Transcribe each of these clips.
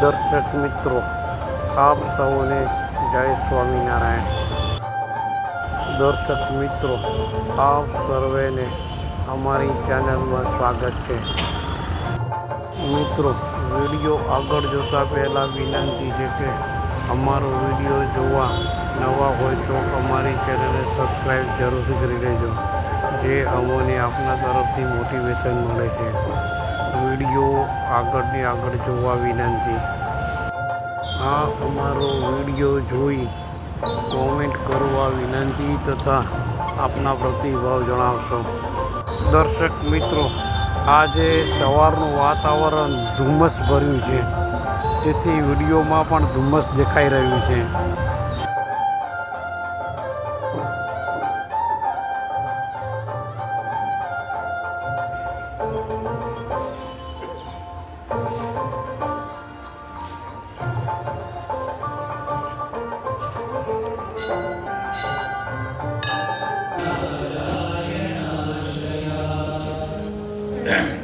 દર્શક મિત્રો, આપ સૌને જય સ્વામિનારાયણ. દર્શક મિત્રો, આપ સર્વેને અમારી ચેનલમાં સ્વાગત છે. મિત્રો, વીડિયો આગળ જોતા પહેલાં વિનંતી છે કે અમારો વીડિયો જોવા નવા હોય તો અમારી ચેનલને સબસ્ક્રાઈબ જરૂરથી કરી લેજો. જે અમોને આપના તરફથી મોટિવેશન મળે છે. વીડિયો આગળની આગળ જોવા વિનંતી. આ અમારો વીડિયો જોઈ કોમેન્ટ કરવા વિનંતી તથા આપના પ્રતિભાવ જણાવશો. દર્શક મિત્રો, આજે સવારનું વાતાવરણ ધુમ્મસ ભર્યું છે. જેથી વિડીયોમાં પણ ધુમ્મસ દેખાઈ રહ્યું છે. Yeah.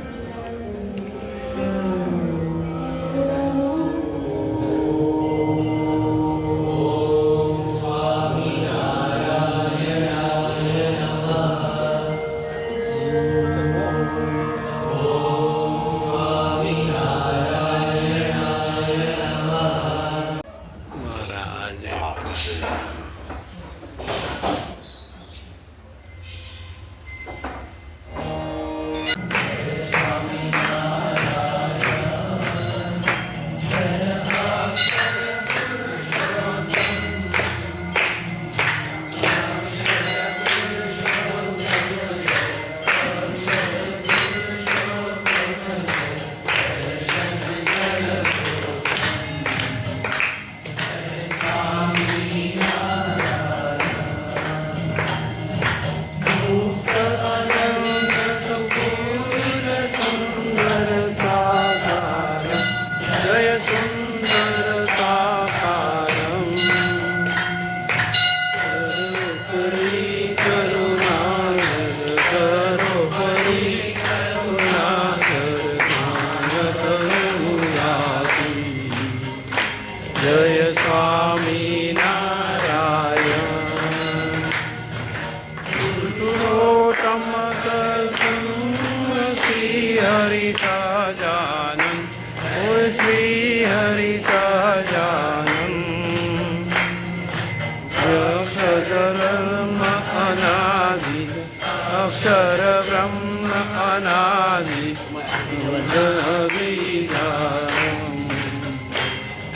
વિધાનમ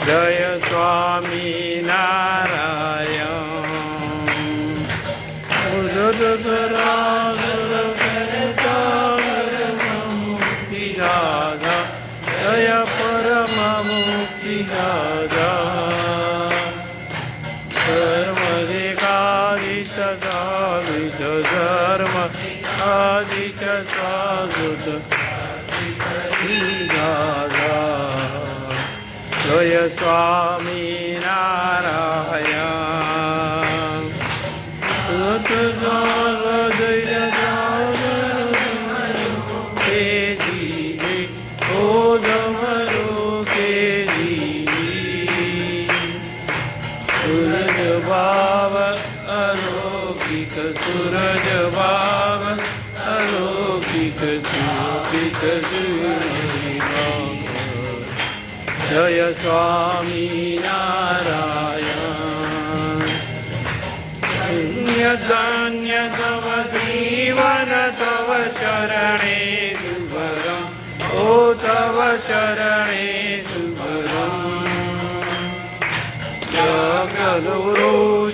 જય સ્વામી નારાયણ મુક્તિ દાદા च પરમ જય સ્વામી નારાયણ सुरजवाव जय स्वामी नारायण। धन्य तव जीवन तव शरणे सुभरम् ओ तव शरणे सुभरम् वरा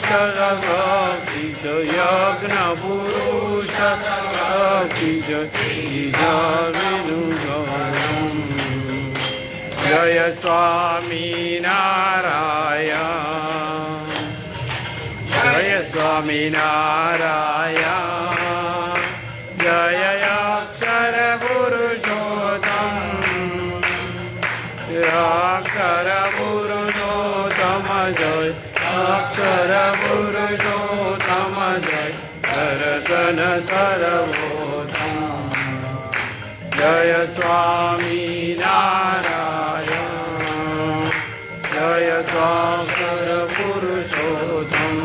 शरगा યજ્ઞ પુરુષ જય સ્વામી નારાયણ જય સ્વામિનારાયણ દર્શન સર્વોત્તમ જય સ્વામિનારાયણ અક્ષર પુરુષોત્તમ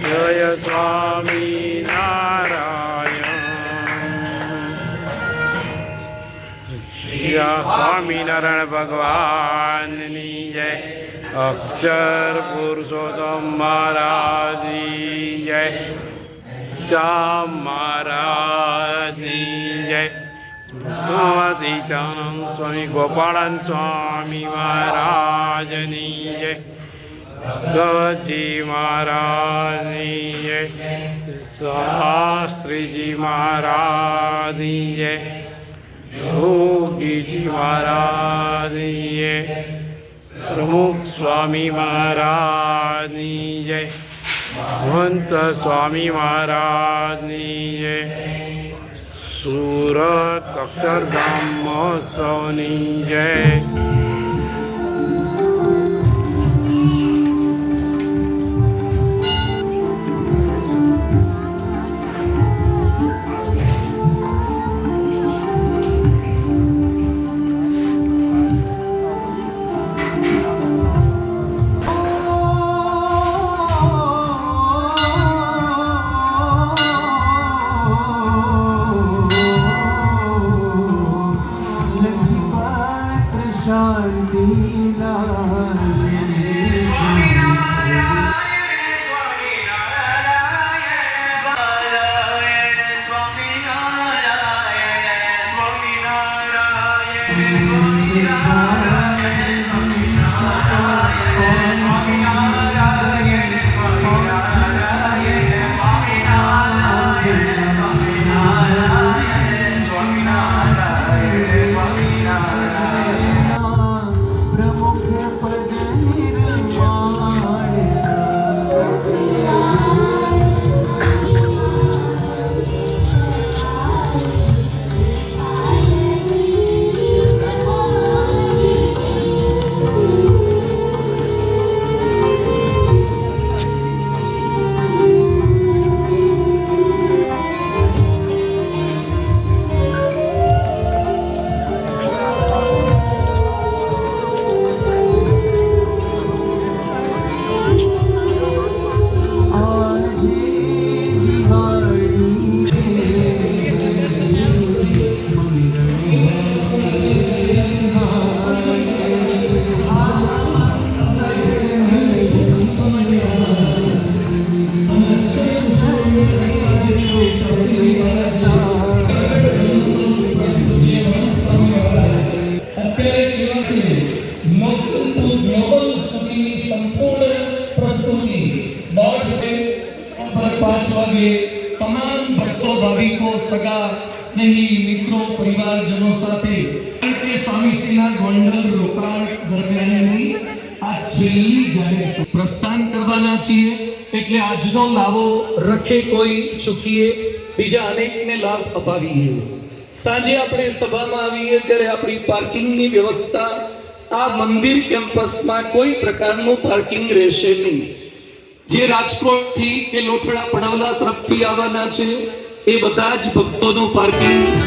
જય સ્વામી નારાયણ સ્વામિનારાયણ ભગવાનની જય અક્ષર પુરુષોત્તમ મહારાજ જય મહારાજની જય ભગવતીચાનંદ સ્વામી ગોપાળન સ્વામી મહારાજની જય ભગવતજી મહારાજની જય શાસ્ત્રીજી મહારાજની જય યોગીજી મહારાજની જય પ્રમુખ સ્વામી મહારાજની જય મહંત સ્વામી મહારાજની જય સુરત અક્ષરધામ મહોત્સવની જય બપોર પાંચ વાગે તમામ ભક્તો ભાવિકો સગા સ્નેહી મિત્રો પરિવારજનો સાથે કારણ કે સ્વામીશ્રીના ગોંડલ રોકાણ દરમિયાનની આ છેલ્લી જાહેર સભા. પ્રસ્થાન કરવાના છીએ એટલે આજનો લાવો રખે કોઈ ચૂકીએ બીજા અનેકને લાભ અપાવીએ સાંજે આપણે સભામાં આવીએ ત્યારે આપણી પાર્કિંગની વ્યવસ્થા આ મંદિર કેમ્પસમાં કોઈ પ્રકારનું પાર્કિંગ રહેશે નહીં જે રાજકોટથી કે લોઠડા પડવલા તરફથી આવવાના છે એ બધા જ ભક્તોનું પાર્કિંગ